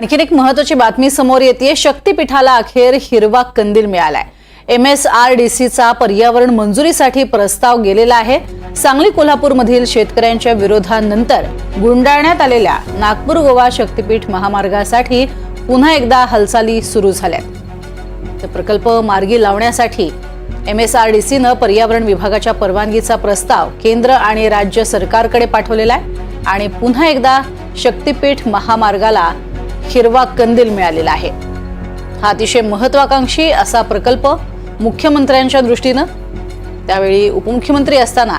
आणखीन एक महत्वाची बातमी समोर येते शक्तीपीठाला अखेर हिरवा कंदील मिळालाय. एम एस आर डी सीचा पर्यावरण मंजुरीसाठी प्रस्ताव गेलेला आहे. सांगली कोल्हापूरमधील शेतकऱ्यांच्या विरोधानंतर गुंडाळण्यात आलेल्या नागपूर गोवा शक्तीपीठ महामार्गासाठी पुन्हा एकदा हालचाली सुरू झाल्यात. प्रकल्प मार्गी लावण्यासाठी एम एस आर डी सीनं पर्यावरण विभागाच्या परवानगीचा प्रस्ताव केंद्र आणि राज्य सरकारकडे पाठवलेला आहे. आणि पुन्हा एकदा शक्तीपीठ महामार्गाला हिरवा कंदील मिळालेला आहे. हा अतिशय महत्वाकांक्षी असा प्रकल्प मुख्यमंत्र्यांच्या दृष्टीनं त्यावेळी उपमुख्यमंत्री असताना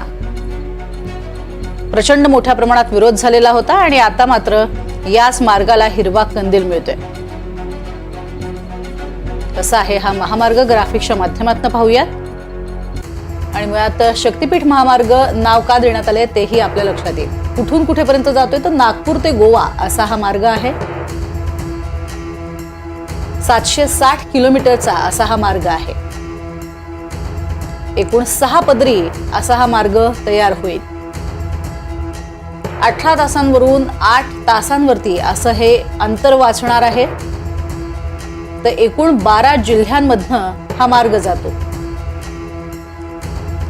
प्रचंड मोठ्या प्रमाणात विरोध झालेला होता आणि आता मात्र याच मार्गाला हिरवा कंदील मिळतोय. कसा आहे हा महामार्ग. ग्राफिक्सच्या माध्यमातून पाहूयात. आणि मुळात शक्तीपीठ महामार्ग नाव का देण्यात आले तेही आपल्या लक्षात येईल. कुठून कुठेपर्यंत जातोय? तर नागपूर ते गोवा असा हा मार्ग आहे. सातशे साठ किलोमीटरचा असा हा मार्ग आहे. एकूण सहा पदरी असा हा मार्ग तयार होईल. अठरा तासांवरून आठ तासांवरती असं हे अंतर वाचणार आहे. तर एकूण बारा जिल्ह्यांमधनं हा मार्ग जातो.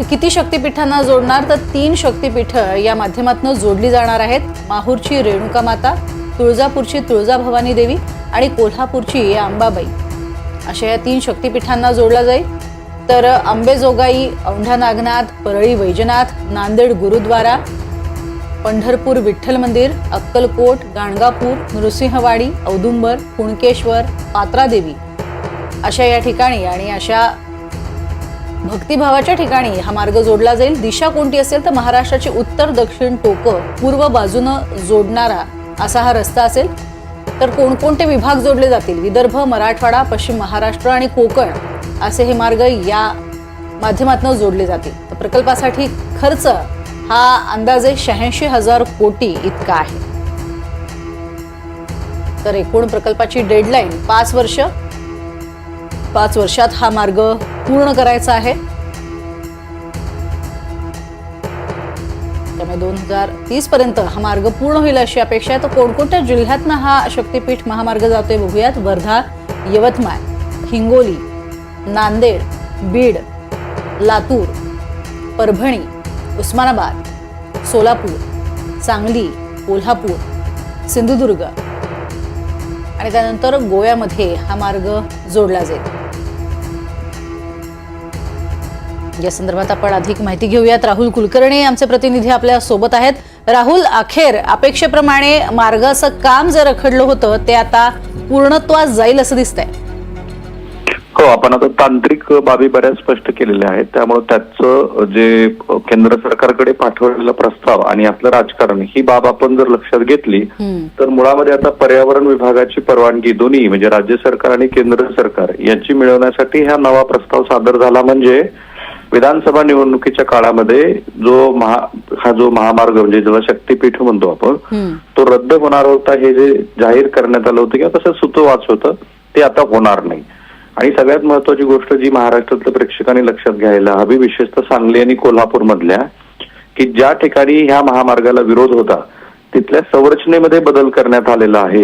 किती शक्तिपीठांना जोडणार? तर तीन शक्तिपीठ या माध्यमातून जोडली जाणार आहेत. माहूरची रेणुका माता तुळजापूरची तुळजाभवानी देवी आणि कोल्हापूरची अंबाबाई. अशा या तीन शक्तिपीठांना जोडला जाईल. तर अंबेजोगाई औंढा नागनाथ परळी वैजनाथ नांदेड गुरुद्वारा पंढरपूर विठ्ठल मंदिर अक्कलकोट गाणगापूर नृसिंहवाडी औदुंबर कुणकेश्वर पात्रादेवी. अशा या ठिकाणी आणि अशा भक्तिभावाच्या ठिकाणी हा मार्ग जोडला जाईल. दिशा कोणती असेल तर महाराष्ट्राची उत्तर दक्षिण टोकं पूर्व बाजूनं जोडणारा असा हा रस्ता असेल तर कोणकोणते विभाग जोडले जातील? विदर्भ मराठवाडा पश्चिम महाराष्ट्र आणि कोकण असे हे मार्ग या माध्यमातून जोडले जातील. तर प्रकल्पासाठी खर्च हा अंदाजे शहाऐंशी हजार कोटी इतका आहे. तर एकूण प्रकल्पाची डेडलाईन पाच वर्ष. पाच वर्षात हा मार्ग पूर्ण करायचा आहे. त्यामुळे दोन हजार तीस पर्यंत हा मार्ग पूर्ण होईल अशी अपेक्षा आहे. तर कोणकोणत्या जिल्ह्यातनं हा शक्तीपीठ महामार्ग जातोय बघूयात. वर्धा यवतमाळ हिंगोली नांदेड बीड लातूर परभणी उस्मानाबाद सोलापूर सांगली कोल्हापूर सिंधुदुर्ग. आणि त्यानंतर गोव्यामध्ये हा मार्ग जोडला जाईल. या संदर्भात आपण अधिक माहिती घेऊयात. राहुल कुलकर्णी आमचे प्रतिनिधी आपल्यासोबत आहेत. राहुल अखेर अपेक्षेप्रमाणे मार्गाचं काम जे रखडलं होतं ते आता पूर्णत्वास जाईल असं दिसतंय. हो आपण आता तांत्रिक बाबी बऱ्याच स्पष्ट केलेल्या आहेत. त्यामुळे त्याचं जे केंद्र सरकारकडे पाठवलेला प्रस्ताव आणि आपलं राजकारण ही बाब आपण जर लक्षात घेतली. तर मुळामध्ये आता पर्यावरण विभागाची परवानगी दोन्ही म्हणजे राज्य सरकार आणि केंद्र सरकार यांची मिळवण्यासाठी हा नवा प्रस्ताव सादर झाला म्हणजे विधानसभा निवडणुकीच्या काळामध्ये जो महा हा जो महामार्ग म्हणजे ज्याला शक्तीपीठ म्हणतो आपण. तो रद्द होणार होता हे जे जाहीर करण्यात आलं होतं किंवा तसं सुतोवाच होतं ते आता होणार नाही आणि सगळ्यात महत्वाची गोष्ट जी महाराष्ट्रातल्या प्रेक्षकांनी लक्षात घ्यायला हवी विशेषतः सांगली आणि कोल्हापूर मधल्या की ज्या ठिकाणी ह्या महामार्गाला विरोध होता तिथल्या संरचनेमध्ये बदल करण्यात आलेला आहे.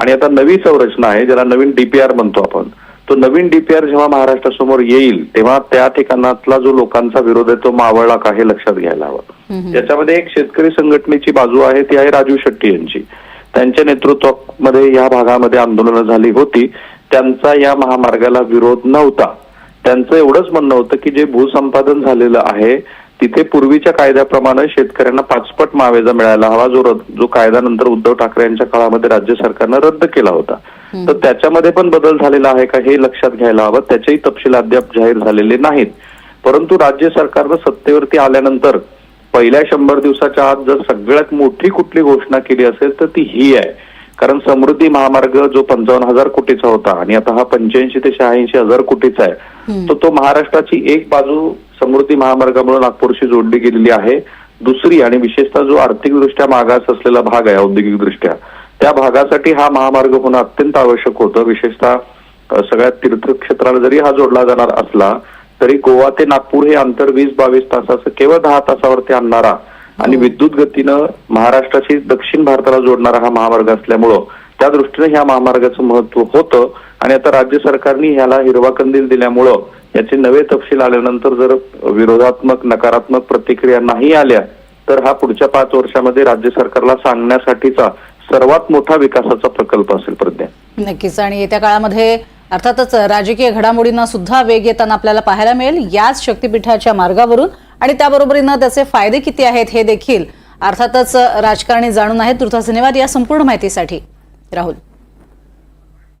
आणि आता नवी संरचना आहे ज्याला नवीन डीपीआर म्हणतो आपण तो नवीन डीपीआर जेव्हा महाराष्ट्रासमोर येईल तेव्हा त्या ठिकाणातला जो लोकांचा विरोध आहे तो मावळला का हे लक्षात घ्यायला हवं. त्याच्यामध्ये एक शेतकरी संघटनेची बाजू आहे ती आहे राजू शेट्टी यांची. त्यांच्या नेतृत्वामध्ये या भागामध्ये आंदोलनं झाली होती. त्यांचा या महामार्गाला विरोध नव्हता. त्यांचं एवढंच म्हणणं होतं की जे भूसंपादन झालेलं आहे तिथे पूर्वीच्या कायद्याप्रमाणे शेतकऱ्यांना पाचपट मावेजा मिळायला हवा जो जो कायदा नंतर उद्धव ठाकरे यांच्या काळामध्ये राज्य सरकारनं रद्द केला होता. तर त्याच्यामध्ये पण बदल झालेला आहे का हे लक्षात घ्यायला हवं. त्याचेही तपशील अद्याप जाहीर झालेले नाहीत. परंतु राज्य सरकारनं सत्तेवरती आल्यानंतर पहिल्या शंभर दिवसाच्या आत जर सगळ्यात मोठी कुठली घोषणा केली असेल तर ती ही आहे. कारण समृद्धी महामार्ग जो पंचावन्न हजार कोटीचा होता आणि आता हा पंच्याऐंशी ते शहाऐंशी हजार कोटीचा आहे तर तो महाराष्ट्राची एक बाजू समृद्धी महामार्गामुळे नागपूरशी जोडली गेलेली आहे. दुसरी आणि विशेषतः जो आर्थिकदृष्ट्या मागास असलेला भाग आहे औद्योगिकदृष्ट्या त्या भागासाठी हा महामार्ग होणं अत्यंत आवश्यक होतं. विशेषतः सगळ्या तीर्थक्षेत्राला जरी हा जोडला जाणार असला तरी गोवा ते नागपूर हे अंतर वीस बावीस तासाचं केवळ दहा तासावरती आणणारा आणि विद्युत गतीनं महाराष्ट्राची दक्षिण भारताला जोडणारा हा महामार्ग असल्यामुळं त्या दृष्टीने ह्या महामार्गाचं महत्त्व होतं. आणि आता राज्य सरकारने ह्याला हिरवा कंदील दिल्यामुळं याचे नवे तपशील आल्यानंतर जर विरोधात्मक नकारात्मक प्रतिक्रिया नाही आल्या तर हा पुढच्या पाच वर्षामध्ये राज्य सरकारला सांगण्यासाठीचा सर्वात मोठा विकासाचा प्रकल्प असेल प्रज्ञा. नक्कीच. आणि येत्या काळामध्ये अर्थातच राजकीय घडामोडींना सुद्धा वेग येताना आपल्याला पाहायला मिळेल. याच शक्तीपीठाच्या मार्गावरून आणि त्याबरोबरीनं त्याचे फायदे किती आहेत हे देखील अर्थातच राजकारणी जाणून आहेत. तृथा धन्यवाद या संपूर्ण माहितीसाठी. राहुल.